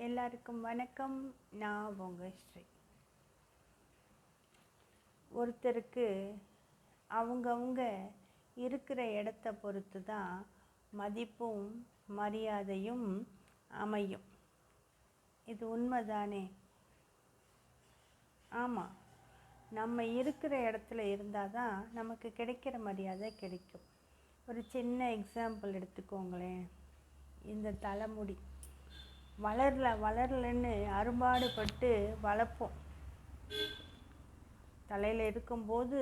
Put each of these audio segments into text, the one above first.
எல்லாருக்கும் வணக்கம். நான் உங்கள் ஸ்ரீ. ஒருத்தருக்கு அவங்கவுங்க இருக்கிற இடத்த பொறுத்து தான் மதிப்பும் மரியாதையும் அமையும். இது உண்மைதானே? ஆமாம் நம்ம இருக்கிற இடத்துல இருந்தால் தான் நமக்கு கிடைக்கிற மரியாதை கிடைக்கும். ஒரு சின்ன எக்ஸாம்பிள் எடுத்துக்கோங்களேன். இந்த தலைமுடி. வளரல வளரலன்னு அரும்பாடுபட்டு வளர்ப்போம். தலையில் இருக்கும்போது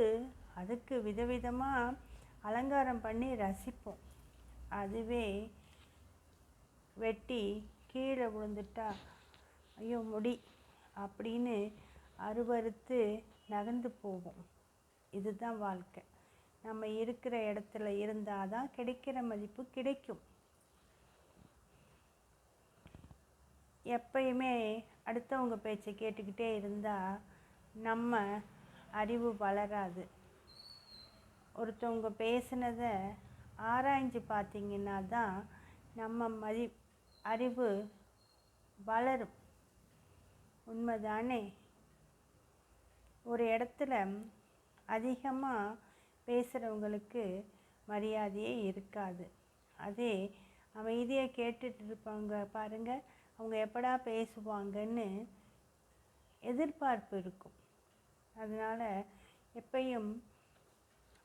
அதுக்கு விதவிதமாக அலங்காரம் பண்ணி ரசிப்போம். அதுவே வெட்டி கீழே விழுந்துட்டா ஐயோ முடி அப்படின்னு அருவறுத்து நகர்ந்து போவோம். இதுதான் வாழ்க்கை. நம்ம இருக்கிற இடத்துல இருந்தால் தான் கிடைக்கிற மதிப்பு கிடைக்கும். எப்பயுமே அடுத்தவங்க பேச்சை கேட்டுக்கிட்டே இருந்தால் நம்ம அறிவு வளராது. ஒருத்தவங்க பேசுனதை ஆராய்ஞ்சு பார்த்திங்கன்னா தான் நம்ம மதி அறிவு வளரும். உண்மைதானே? ஒரு இடத்துல அதிகமாக பேசுகிறவங்களுக்கு மரியாதையே இருக்காது. அதே அமைதியாக கேட்டுட்டு இருப்பாங்க பாருங்கள் அவங்க எப்படா பேசுவாங்கன்னு எதிர்பார்ப்பு இருக்கும். அதனால் எப்பயும்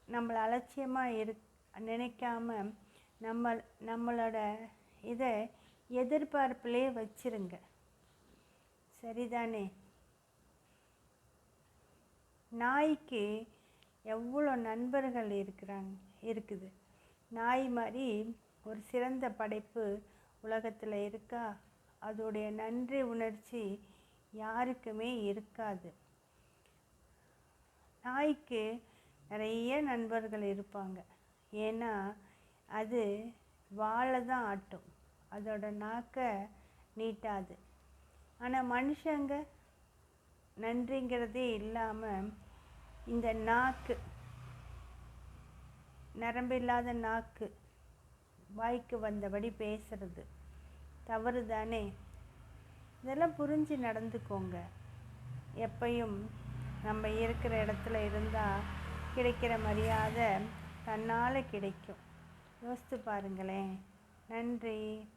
நம்மளை அலட்சியமாக இரு நினைக்காம நம்ம நம்மளோட இதை எதிர்பார்ப்பிலே வச்சிருங்க. சரிதானே? நாய்க்கு எவ்வளோ நண்பர்கள் இருக்கிறாங்க இருக்குது? நாய் மாதிரி ஒரு சிறந்த படைப்பு உலகத்தில் இருக்கா? அதோடைய நன்றி உணர்ச்சி யாருக்குமே இருக்காது. நாய்க்கு நிறைய நண்பர்கள் இருப்பாங்க. ஏன்னா அது வாழை தான் ஆட்டும். அதோட நாக்கை நீட்டாது. ஆனால் மனுஷங்க நன்றிங்கிறதே இல்லாமல் இந்த நாக்கு நரம்பில்லாத நாக்கு வாய்க்கு வந்தபடி பேசுறது. தவறு தானே இதெல்லாம் புரிஞ்சு நடந்துக்கோங்க. எப்பையும் நம்ம இருக்கிற இடத்துல இருந்தால் கிடைக்கிற மரியாதை தன்னால் கிடைக்கும். யோசித்து பாருங்களேன். நன்றி.